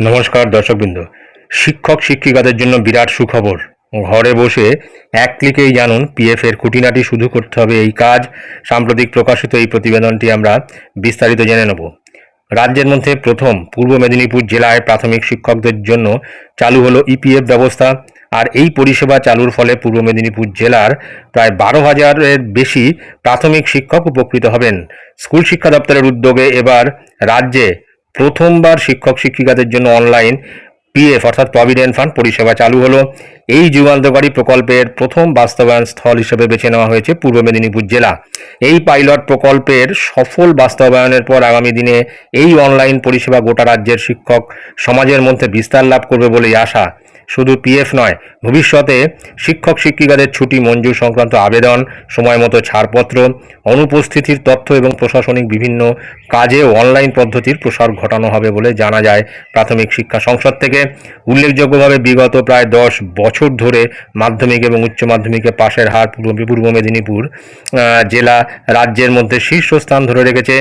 নমস্কার দর্শকবৃন্দ। শিক্ষক শিক্ষিকাদের জন্য বিরাট সুখবর। ঘরে বসে এক ক্লিকেই জানুন পিএফ এর খুঁটিনাটি শুধু করতে হবে এই কাজ। সাম্প্রতিক প্রকাশিত এই প্রতিবেদনটি আমরা বিস্তারিত জেনে নেব। রাজ্যের মধ্যে প্রথম পূর্ব মেদিনীপুর জেলায় প্রাথমিক শিক্ষকদের জন্য চালু হলো ইপিএফ ব্যবস্থা। আর এই পরিষেবা চালুর ফলে পূর্ব মেদিনীপুর জেলার প্রায় বারো হাজারের বেশি প্রাথমিক শিক্ষক উপকৃত হবেন। স্কুল শিক্ষা দপ্তরের উদ্যোগে এবার রাজ্যে প্রথমবার শিক্ষক শিক্ষিকাদের জন্য অনলাইন পিএফ অর্থাৎ প্রভিডেন্ট ফান্ড পরিষেবা চালু হলো। এই যুগান্তকারী প্রকল্পের প্রথম বাস্তবায়ন স্থল হিসেবে বেছে নেওয়া হয়েছে পূর্ব মেদিনীপুর জেলা। এই পাইলট প্রকল্পের সফল বাস্তবায়নের পর আগামী দিনে এই অনলাইন পরিষেবা গোটা রাজ্যের শিক্ষক সমাজের মধ্যে বিস্তার লাভ করবে বলেই আশা। শুধু পিএফ নয়, ভবিষ্যতে শিক্ষক শিক্ষিকাদের ছুটি, মঞ্জুর সংক্রান্ত আবেদন, সময় মতো ছাড়পত্র, অনুপস্থিতির তথ্য এবং প্রশাসনিক বিভিন্ন কাজে অনলাইন পদ্ধতির প্রসার ঘটানো হবে বলে জানা যায় প্রাথমিক শিক্ষা সংসদ থেকে। উল্লেখযোগ্যভাবে বিগত প্রায় দশ বছর ধরে মাধ্যমিক এবং উচ্চ মাধ্যমিকে পাশের হার পূর্ব মেদিনীপুর জেলা রাজ্যের মধ্যে শীর্ষস্থান ধরে রেখেছে।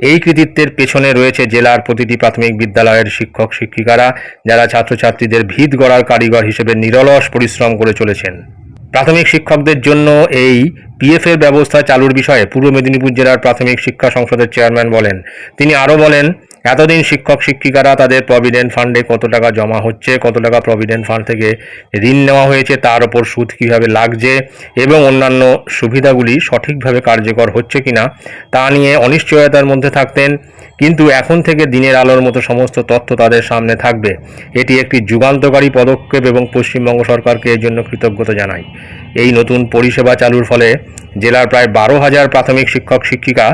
এই কৃতিত্বের পেছনে রয়েছে জেলার প্রতিটি প্রাথমিক বিদ্যালয়ের শিক্ষক, শিক্ষিকারা, যারা ছাত্রছাত্রীদের ভিত গড়ার কারিগর হিসেবে নিরলস পরিশ্রম করে চলেছেন। প্রাথমিক শিক্ষকদের জন্য এই পিএফ এর ব্যবস্থা চালুর বিষয়ে পূর্ব মেদিনীপুর জেলার প্রাথমিক শিক্ষা সংসদের চেয়ারম্যান বলেন। তিনি আরও বলেন এতদিন শিক্ষক শিক্ষিকারা তাদের প্রভিডেন্ট ফান্ডে কত টাকা জমা হচ্ছে, কত টাকা প্রভিডেন্ট ফান্ড থেকে ঋণ নেওয়া হয়েছে, তার ওপর সুদ কীভাবে লাগছে এবং অন্যান্য সুবিধাগুলি সঠিকভাবে কার্যকর হচ্ছে কিনা তা নিয়ে অনিশ্চয়তার মধ্যে থাকতেন। কিন্তু এখন থেকে দিনের আলোর মতো সমস্ত তথ্য তাদের সামনে থাকবে। এটি একটি যুগান্তকারী পদক্ষেপ এবং পশ্চিমবঙ্গ সরকারকে এর জন্য কৃতজ্ঞতা জানাই। এই নতুন পরিষেবা চালুর ফলে জেলার প্রায় বারো হাজার প্রাথমিক শিক্ষক শিক্ষিকা,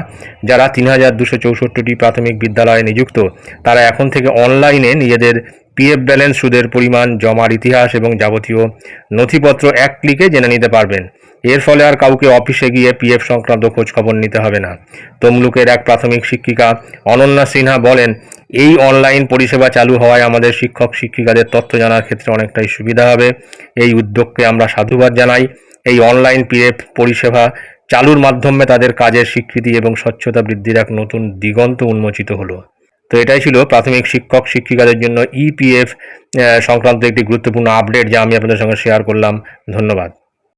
যারা তিন হাজার দুশো চৌষট্টিটি প্রাথমিক বিদ্যালয়ে নিযুক্ত তারা এখন থেকে অনলাইনে নিজেদের পিএফ ব্যালেন্স সুদের পরিমাণ, জমার ইতিহাস এবং যাবতীয় নথিপত্র এক ক্লিকে জেনে নিতে পারবেন। এর ফলে আর কাউকে অফিসে গিয়ে পিএফ সংক্রান্ত খোঁজখবর নিতে হবে না। তমলুকের এক প্রাথমিক শিক্ষিকা অনন্যা সিনহা বলেন, এই অনলাইন পরিষেবা চালু হওয়ায় আমাদের শিক্ষক শিক্ষিকাদের তথ্য জানার ক্ষেত্রে অনেকটাই সুবিধা হবে। এই উদ্যোগকে আমরা সাধুবাদ জানাই। এই অনলাইন পিএফ পরিষেবা চালুর মাধ্যমে তাদের কাজের স্বীকৃতি এবং স্বচ্ছতা বৃদ্ধির এক নতুন দিগন্ত উন্মোচিত হলো। তো এটাই ছিল প্রাথমিক শিক্ষক শিক্ষিকাদের জন্য ইপিএফ সংক্রান্ত একটি গুরুত্বপূর্ণ আপডেট যা আমি আপনাদের সঙ্গে শেয়ার করলাম। ধন্যবাদ।